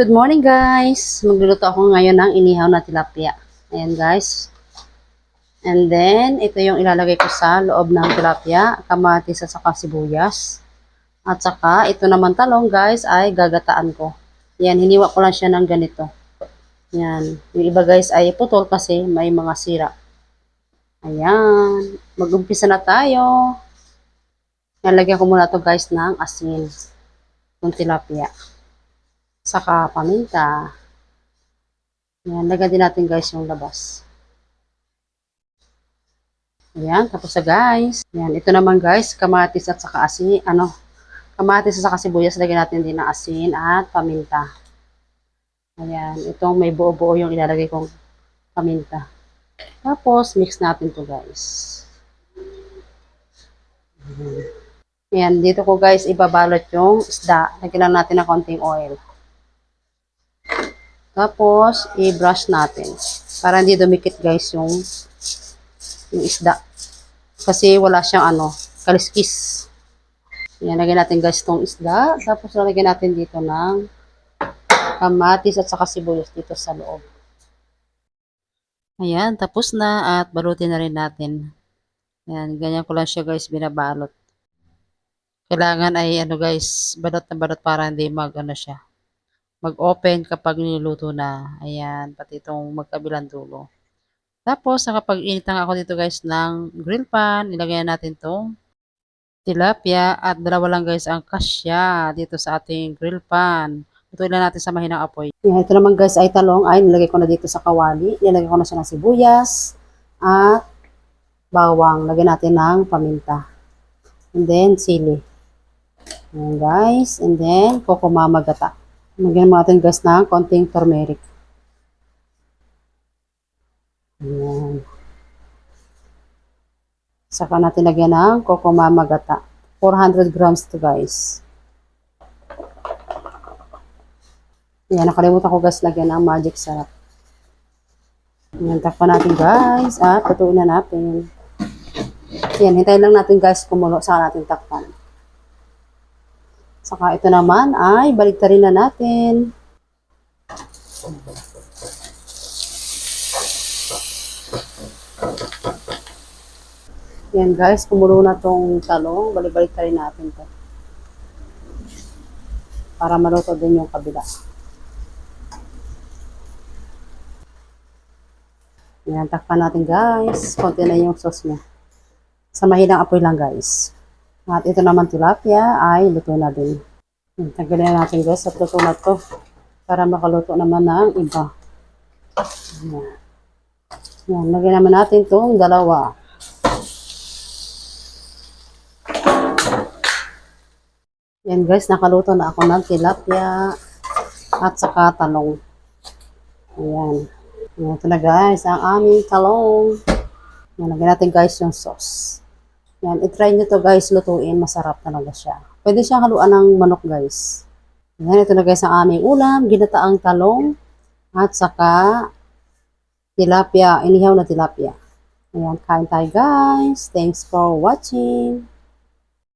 Good morning guys! Magluluto ako ngayon ng inihaw na tilapia. Ayan guys. And then, ito yung ilalagay ko sa loob ng tilapia, kamatis at saka sibuyas. At saka, ito naman talong guys ay gagataan ko. Yan, hiniwa ko lang siya ng ganito. Yan. Yung iba guys ay putol kasi may mga sira. Ayan. Mag-umpisa na tayo. Nalagyan ko muna to guys ng asin. Yung tilapia saka paminta. Ayan, lagyan din natin guys yung labas. Ayan, tapos na guys. Ayan, ito naman guys, kamatis at saka asin, ano, kamatis at saka sibuyas, lagyan natin din ng asin at paminta. Ayan, itong may buo-buo yung ilalagay kong paminta. Tapos, mix natin to guys. Ayan. Dito ko guys ibabalot yung isda. Lagyan natin ng konting oil. Tapos, i-brush natin. Para hindi dumikit guys yung, yung isda. Kasi wala siyang ano, kaliskis. Yan, lagyan natin guys itong isda. Tapos, lalagyan natin dito ng kamatis at saka sibuyas dito sa loob. Ayan, tapos na at balutin na rin natin. Ayan, ganyan ko lang siya guys binabalot. Kailangan ay ano guys, balot na balot para hindi mag ano siya, mag-open kapag niluluto na. Ayan, pati itong magkabilang dulo. Tapos, nakapag-initan ako dito guys ng grill pan. Ilagay natin itong tilapia at dalawa lang guys ang kasya dito sa ating grill pan. Lutuin lang natin sa mahinang apoy. Yan, ito naman guys ay talong ay nilagay ko na dito sa kawali. Nilagay ko na siya ng sibuyas at bawang. Lagyan natin ng paminta. And then, sili. Ayan guys. And then, kokomama gata. Lagyan natin guys ng konting turmeric. Ayan. Saka natin lagyan ng kokomama gata. 400 grams to guys. Ayan, nakalimutan ko guys lagyan ng magic sarap. Ayan, takpan natin guys. At tutuin na natin. Ayan, hintayin lang natin guys kumulo. Saka natin takpan. Saka ito naman ay baliktarin na natin. Yan guys, kumulo na tong talong. Balibalik rin natin to. Para maluto din yung kabila. Yan, takpan natin guys. Konti na yung sauce niya. Sa mahinang apoy lang guys. At ito naman tilapia ay luto na din. Yan, Tanggalin na natin guys at luto na to. Para makaluto naman ng iba. Yan. Yan, lagyan naman natin itong dalawa. Yan guys, nakaluto na ako ng tilapia at saka talong. Ayan. Yan, ito na guys, ang aming talong. Yan, lagyan natin guys yung sauce. Yan, itry nyo to guys, lutuin. Masarap talaga siya. Pwede siyang haluan ng manok guys. Yan, ito na guys ang aming ulam. Ginataang talong at saka tilapia, inihaw na tilapia. Ayan, kain tayo guys. Thanks for watching.